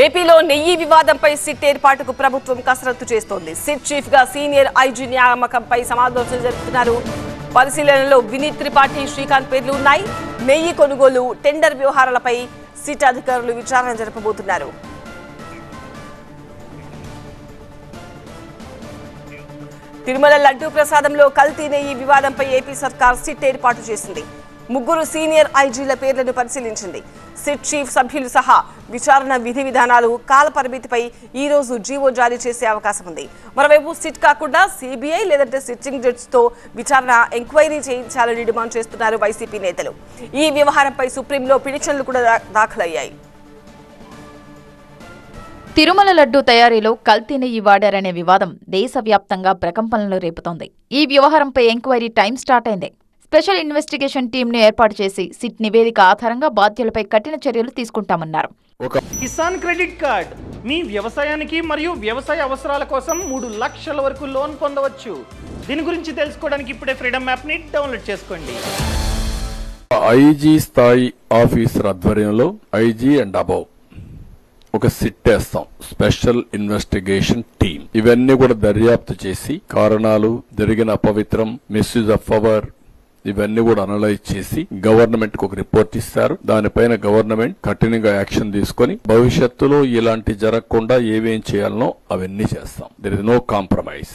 ఏపీలో నెయ్యి వివాదంపై సిట్ ఏర్పాటుకు ప్రభుత్వం కసరత్తు చేస్తోంది. సిట్ చీఫ్గా సీనియర్ ఐజీ నియామకంపై సమాలోచనలు జరుపుతున్నారు. పరిశీలనలో వినీత్ త్రిపాఠి శ్రీకాంత్ పేర్లు ఉన్నాయి. నెయ్యి కొనుగోలు టెండర్ వ్యవహారాలపై సిట్ అధికారులు విచారణ జరపబోతున్నారు. తిరుమల లడ్డూ ప్రసాదంలో కల్తీ నెయ్యి వివాదంపై ఏపీ సర్కార్ సిట్ ఏర్పాటు చేసింది. ముగ్గురు సీనియర్ ఐజీల పేర్లను పరిశీలించింది. సిట్ చీఫ్ సభ్యులు సహా విచారణ విధి విధానాలు కాల పరిమితిపై ఈ రోజు జీవో జారీ చేసే అవకాశం ఉంది. మరోవైపు సిట్ కాకుండా సిబిఐ లేదంటే సిట్టింగ్ జడ్జితో విచారణ ఎంక్వైరీ చేయించాలని డిమాండ్ చేస్తున్నారు వైసీపీ నేతలు. ఈ వ్యవహారంపై సుప్రీంలో పిటిషన్లు కూడా దాఖలయ్యాయి. తిరుమల లడ్డూ తయారీలో కల్తీ నెయ్యి వాడారనే వివాదం దేశవ్యాప్తంగా ప్రకంపనలు రేపుతోంది. ఈ వ్యవహారంపై ఎంక్వైరీ టైం స్టార్ట్ అయింది. స్పెషల్ ఇన్వెస్టిగేషన్ టీంను ఏర్పాటు చేసి సిట్ నివేదిక ఆధారంగా బాధ్యులపై కఠిన చర్యలు తీసుకుంటామన్నారు. కిసాన్ క్రెడిట్ కార్డ్ మీ వ్యవసాయానికి మరియు వ్యవసాయ అవసరాల కోసం మూడు లక్షల వరకు లోన్ పొందవచ్చు. దీని గురించి తెలుసుకోవడానికి ఇప్పుడే ఫ్రీడమ్ యాప్ని డౌన్లోడ్ చేసుకోండి. ఐజీ స్థాయి ఆఫీసర్ ఆధ్వర్యంలో ఐజీ అండ్ అబౌవ్ ఒక సిట్ వేస్తాం. Special investigation team. ఇవన్నీ కూడా దర్యాప్తు చేసి కారణాలు జరిగిన అపవిత్రం మిస్యూజ్ ఆఫ్ పవర్ ఇవన్నీ కూడా అనలైజ్ చేసి గవర్నమెంట్కు ఒక రిపోర్ట్ ఇస్తారు. దానిపైన గవర్నమెంట్ కఠినంగా యాక్షన్ తీసుకొని భవిష్యత్తులో ఇలాంటి జరగకుండా ఏమేం చేయాలనో అవన్నీ చేస్తాం. There is no compromise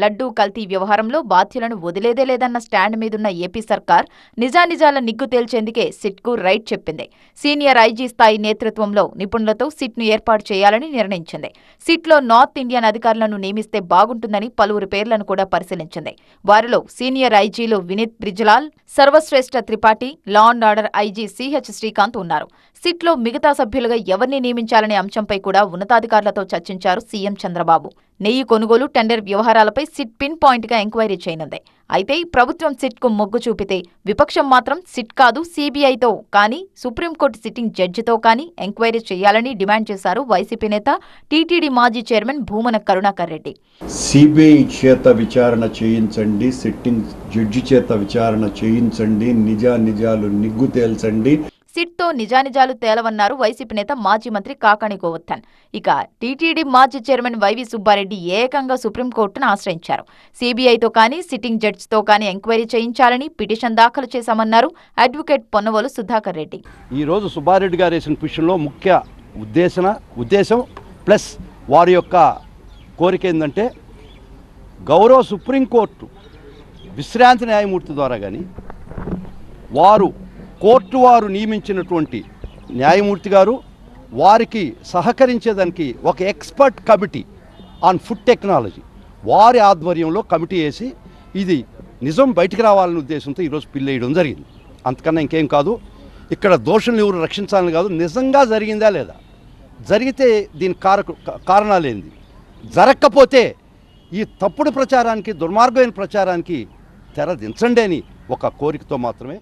laddu కల్తీ వ్యవహారంలో బాధ్యులను వదిలేదే లేదన్న స్టాండ్ మీదున్న ఏపీ సర్కార్ నిజానిజాల నిగ్గు తేల్చేందుకే సిట్కు రైట్ చెప్పింది. సీనియర్ ఐజీ స్థాయి నేతృత్వంలో నిపుణులతో సిట్ను ఏర్పాటు చేయాలని నిర్ణయించింది. సిట్లో నార్త్ ఇండియన్ అధికారులను నియమిస్తే బాగుంటుందని పలువురు పేర్లను కూడా పరిశీలించింది. వారిలో senior ఐజీలు Vineeth Brijlal Sarvashreshtha Tripathi law and order IG CH Srikanth ఉన్నారు. సిట్లో మిగతా సభ్యులుగా ఎవరిని నియమించాలనే అంశంపై కూడా ఉన్నతాధికారులతో చర్చించారు సీఎం చంద్రబాబు. నెయ్యి కొనుగోలు టెండర్ వ్యవహారాలపై సిట్ పిన్ పాయింట్గా ఎంక్వైరీ చేయనుంది. అయితే ప్రభుత్వం సిట్కు మొగ్గు చూపితే విపక్షం మాత్రం సిట్ కాదు సీబీఐతో కానీ సుప్రీంకోర్టు సిట్టింగ్ జడ్జితో కానీ ఎంక్వైరీ చేయాలని డిమాండ్ చేశారు వైసీపీ నేత టీటీడీ మాజీ చైర్మన్ భూమన కరుణాకర్ రెడ్డి. సిబిఐ చేత విచారణ చేయించండి సిట్టింగ్ జడ్జి చేత విచారణ చేయించండి నిజా నిజాలు నిగ్గు తేల్చండి. సిట్తో నిజానిజాలు తేలవన్నారు వైసీపీ నేత మాజీ మంత్రి కాకాణి గోవర్ధన్. ఇక టీటీడీ మాజీ చైర్మన్ వైవి సుబ్బారెడ్డి ఏకంగా సుప్రీంకోర్టును ఆశ్రయించారు. సీబీఐతో కానీ సిట్టింగ్ జడ్జితో కానీ ఎంక్వైరీ చేయించాలని పిటిషన్ దాఖలు చేశామన్నారు అడ్వకేట్ పొన్నవోలు సుధాకర్ రెడ్డి. ఈ రోజు సుబ్బారెడ్డి గారు వేసిన పిటిషన్లో ముఖ్య ఉద్దేశన ఉద్దేశం ప్లస్ వారి యొక్క కోరిక ఏంటంటే గౌరవ సుప్రీంకోర్టు విశ్రాంతి న్యాయమూర్తి ద్వారా కానీ వారు కోర్టు వారు నియమించినటువంటి న్యాయమూర్తి గారు వారికి సహకరించేదానికి ఒక expert committee on food technology. వారి ఆధ్వర్యంలో కమిటీ వేసి ఇది నిజం బయటికి రావాలనే ఉద్దేశంతో ఈరోజు పిల్లేయడం జరిగింది. అంతకన్నా ఇంకేం కాదు ఇక్కడ దోషులను ఎవరు రక్షించాలని కాదు నిజంగా జరిగిందా లేదా? జరిగితే దీని కారక కారణాలేంది? కారణాలు ఏంది జరగకపోతే ఈ తప్పుడు ప్రచారానికి దుర్మార్గమైన ప్రచారానికి తెరదించండి అని ఒక కోరికతో మాత్రమే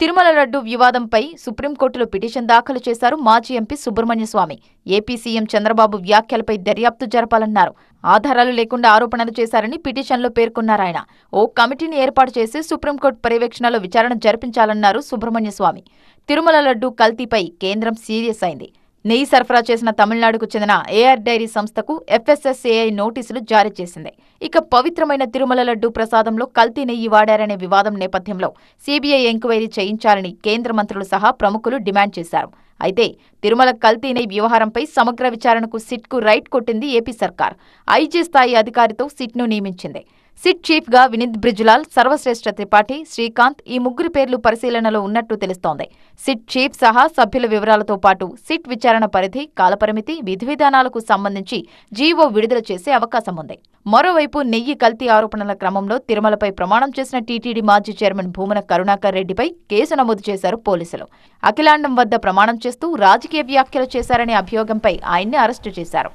తిరుమల లడ్డు వివాదంపై సుప్రీంకోర్టులో పిటిషన్ దాఖలు చేశారు మాజీ MP Subrahmanya Swamy. AP CM Chandrababu వ్యాఖ్యలపై దర్యాప్తు జరపాలన్నారు. ఆధారాలు లేకుండా ఆరోపణలు చేశారని పిటిషన్లో పేర్కొన్నారాయన. ఓ కమిటీని ఏర్పాటు చేసి సుప్రీంకోర్టు పర్యవేక్షణలో విచారణ జరిపించాలన్నారు సుబ్రహ్మణ్య స్వామి. తిరుమల లడ్డు కల్తీపై కేంద్రం సీరియస్ అయింది. నెయ్యి సరఫరా చేసిన తమిళనాడుకు చెందిన ఏఆర్ డైరీ సంస్థకు ఎఫ్ఎస్ఎస్ఏఐ నోటీసులు జారీ చేసింది. ఇక పవిత్రమైన తిరుమల లడ్డు ప్రసాదంలో కల్తీ నెయ్యి వాడారనే వివాదం నేపథ్యంలో సీబీఐ ఎంక్వైరీ చేయించాలని కేంద్ర మంత్రులు సహా ప్రముఖులు డిమాండ్ చేశారు. అయితే తిరుమల కల్తీ నెయ్యి వ్యవహారంపై సమగ్ర విచారణకు సిట్కు రైట్ కొట్టింది ఏపీ సర్కార్. ఐజీ స్థాయి అధికారితో సిట్ను నియమించింది. సిట్ చీఫ్గా వినీత్ బ్రిజ్లాల్ సర్వశ్రేష్ఠ త్రిపాఠి శ్రీకాంత్ ఈ ముగ్గురు పేర్లు పరిశీలనలో ఉన్నట్టు తెలుస్తోంది. సిట్ చీఫ్ సహా సభ్యుల వివరాలతో పాటు సిట్ విచారణ పరిధి కాలపరిమితి విధి విధానాలకు సంబంధించి జీవో విడుదల చేసే అవకాశం ఉంది. మరోవైపు నెయ్యి కల్తీ ఆరోపణల క్రమంలో తిరుమలపై ప్రమాణం చేసిన టీటీడీ మాజీ చైర్మన్ భూమన కరుణాకర్ రెడ్డిపై కేసు నమోదు చేశారు పోలీసులు. అఖిలాండం వద్ద ప్రమాణం చేస్తూ రాజకీయ వ్యాఖ్యలు చేశారనే అభియోగంపై ఆయన్ని అరెస్టు చేశారు.